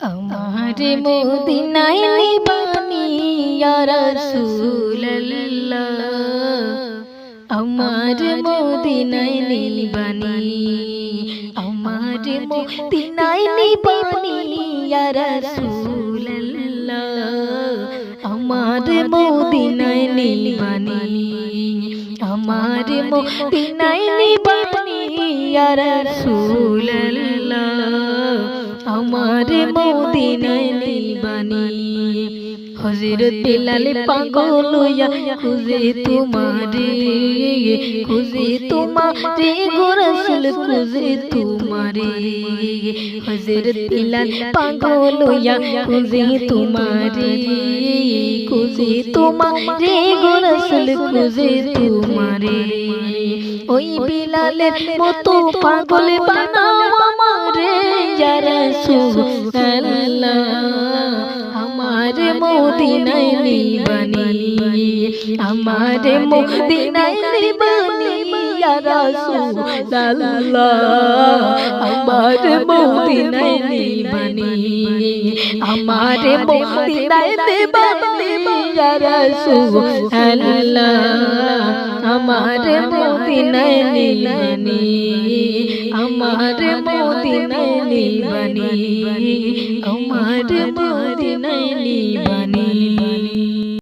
আমার মদিনায় নিবানি ইয়া রাসূলুল্লাহ আমার মদিনায় নিবানি আমার মদিনায় নিবানি ইয়া রাসূলুল্লাহ আমার মদিনায় নিবানি আমার মদিনায় নিবানি ইয়া রাসূলুল্লাহ আমার মদিনায় নিবানি হযরত বিলাল পাগল হইয়া, খুঁজে তোমারে খুঁজে তোমারে গো রাসূল, খুঁজে তোমারে। হযরত বিলাল পাগল হইয়া, খুঁজে তোমারে খুঁজে তোমারে গো রাসূল, খুঁজে তোমারে। ওই বিলালের মতো পাগল বানাও আমার মদিনায় নিবানি, আমার ইয়া রাসূলুল্লাহ, আমার মদিনায় নিবানি, আমার ইয়া রাসূলুল্লাহ, আমার মদিনায় নিবানি। আমার মদিনায় নিবানি আমার মদিনায় নিবানি